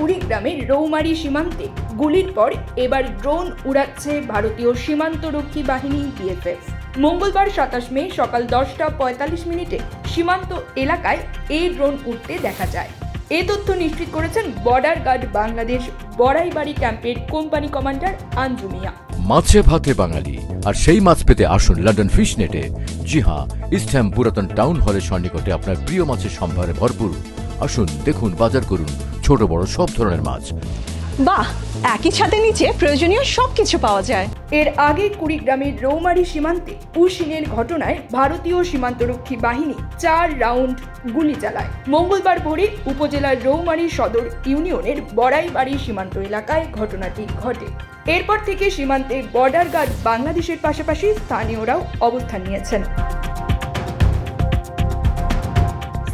কুড়িগ্রামের রৌমারি সীমান্তে। গুলির পর এবার ড্রোন উড়াচ্ছে ভারতীয় সীমান্তরক্ষী বাহিনী বিএসএফ মঙ্গলবার সাতাশ মে সকাল দশটা পঁয়তাল্লিশ মিনিটে সীমান্ত এলাকায় এই ড্রোন উঠতে দেখা যায়। এ তথ্য নিশ্চিত করেছেন বর্ডার গার্ড বাংলাদেশ বড়াইবাড়ি ক্যাম্পের কোম্পানি কমান্ডার আঞ্জুমিয়া মাছে ভাতে বাঙালি, আর সেই মাছ পেতে আসুন লন্ডন ফিশ নেটে জি হ্যাঁ ইস্টহ্যাম পুরাতন টাউন হলের সন্নিকটে আপনার প্রিয় মাছের সম্ভারে ভরপুর। আসুন, দেখুন, বাজার করুন। ছোট বড় সব ধরনের মাছ। বাহ একই ছাদের নিচে প্রয়োজনীয় সবকিছু পাওয়া যায়। এর আগে কুড়িগ্রামের রৌমারি সীমান্তে পুশিনের ঘটনায় ভারতীয় সীমান্তরক্ষী বাহিনী চার রাউন্ড গুলি চালায়। মঙ্গলবার ভোরে উপজেলার রৌমারি সদর ইউনিয়নের বড়াইবাড়ি সীমান্ত এলাকায় ঘটনাটি ঘটে। এরপর থেকে সীমান্তে বর্ডার গার্ড বাংলাদেশের পাশাপাশি স্থানীয়রাও অবস্থান নিয়েছেন।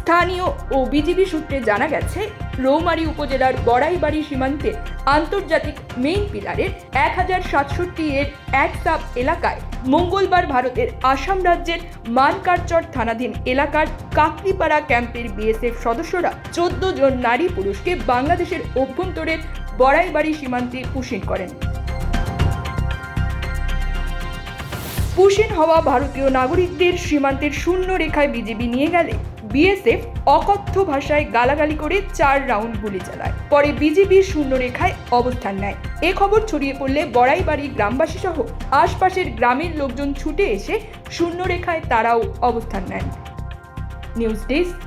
স্থানীয় ও বিজিবি সূত্রে জানা গেছে, রৌমারী উপজেলার বড়াইবাড়ি সীমান্তে আন্তর্জাতিক মেইন পিলারের এক হাজার সাতষট্টি এর এক সাব এলাকায় মঙ্গলবার ভারতের আসাম রাজ্যের মানকারচর থানাধীন এলাকার কাকরিপাড়া ক্যাম্পের বিএসএফ সদস্যরা চোদ্দ জন নারী পুরুষকে বাংলাদেশের অভ্যন্তরের বড়াইবাড়ি সীমান্তে পুষিন করেন। পুশিন হওয়া ভারতীয় নাগরিকদের সীমান্তের শূন্য রেখায় বিজেপি নিয়ে গেলে। বিএসএফ অকথ্য ভাষায় গালাগালি করে চার রাউন্ড গুলি চালায়। পরে বিজেপি শূন্য রেখায় অবস্থান নেয়। এ খবর ছড়িয়ে পড়লে বড়াইবাড়ি গ্রামবাসী সহ আশপাশের গ্রামের লোকজন ছুটে এসে শূন্য রেখায় তারাও অবস্থান নেন। News desk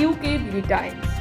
UK Times